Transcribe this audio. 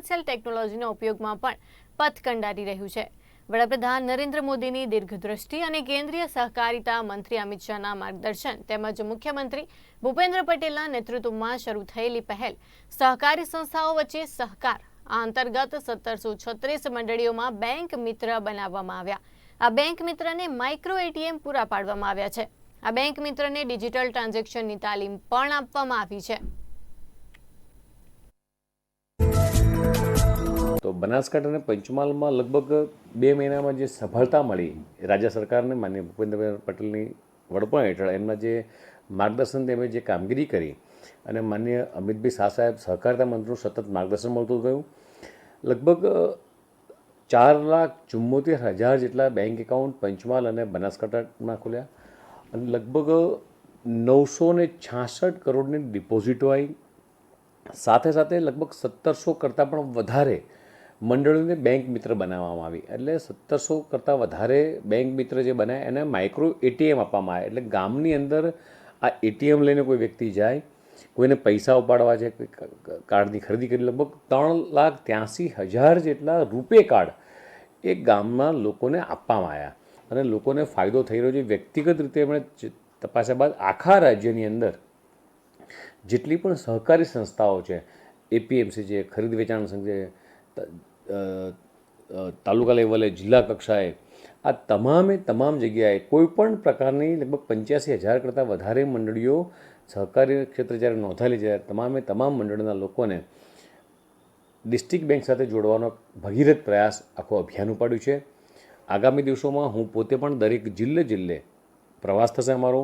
Financial ટેકનોલોજીના ઉપયોગમાં પણ પથ કંડારી રહ્યું છે. વડાપ્રધાન નરેન્દ્ર મોદીની દીર્ઘદ્રષ્ટિ અને કેન્દ્રીય સહકારિતા મંત્રી અમિત શાહના માર્ગદર્શન તેમજ મુખ્યમંત્રી ભૂપેન્દ્ર પટેલના નેતૃત્વમાં શરૂ થયેલી પહેલ સહકારી સંસ્થાઓ વચ્ચે સહકાર આ અંતર્ગત સત્તરસો છત્રીસ મંડળીઓમાં બેંક મિત્ર બનાવવામાં આવ્યા. આ બેંક મિત્રને માઇક્રો એટીએમ પૂરા પાડવામાં આવ્યા છે. આ બેંક મિત્રને ડિજિટલ ટ્રાન્ઝેક્શનની તાલીમ પણ આપવામાં આવી છે. તો બનાસકાંઠા અને પંચમહાલમાં લગભગ બે મહિનામાં જે સફળતા મળી રાજ્ય સરકારને, માન્ય ભૂપેન્દ્રભાઈ પટેલની વડપણ હેઠળ એમના જે માર્ગદર્શન તેમણે જે કામગીરી કરી અને માન્ય અમિતભાઈ શાહ સાહેબ સહકારિતા મંત્રીનું સતત માર્ગદર્શન મળતું ગયું. લગભગ ચાર લાખ ચુમ્મોતેર હજાર જેટલા બેંક એકાઉન્ટ પંચમહાલ અને બનાસકાંઠામાં ખુલ્યા અને લગભગ નવસો ને છાસઠ કરોડની ડિપોઝિટો આવી સાથે સાથે લગભગ સત્તરસો કરતાં પણ વધારે મંડળોને બેંક મિત્ર બનાવવામાં આવી. એટલે સત્તરસો કરતાં વધારે બેંક મિત્ર જે બનાવે એને માઇક્રો એટીએમ આપવામાં આવે. એટલે ગામની અંદર આ એટીએમ લઈને કોઈ વ્યક્તિ જાય, કોઈને પૈસા ઉપાડવા છે કાર્ડની ખરીદી કરી, લગભગ ત્રણ લાખ ત્યાંસી હજાર જેટલા રૂપે કાર્ડ એ ગામમાં લોકોને આપવામાં આવ્યા અને લોકોને ફાયદો થઈ રહ્યો છે. વ્યક્તિગત રીતે એમણે તપાસ્યા બાદ આખા રાજ્યની અંદર જેટલી પણ સહકારી સંસ્થાઓ છે એપીએમસી છે ખરીદ વેચાણ સંઘ છે તાલુકા લેવલે, જિલ્લા કક્ષાએ આ તમામે તમામ જગ્યાએ કોઈપણ પ્રકારની લગભગ પંચ્યાસી હજાર કરતાં વધારે મંડળીઓ સહકારી ક્ષેત્રે જ્યારે નોંધાયેલી છે તમામે તમામ મંડળના લોકોને ડિસ્ટ્રિક્ટ બેંક સાથે જોડવાનો ભગીરથ પ્રયાસ આખો અભિયાન ઉપાડ્યું છે. આગામી દિવસોમાં હું પોતે પણ દરેક જિલ્લે જિલ્લે પ્રવાસ થશે અમારો.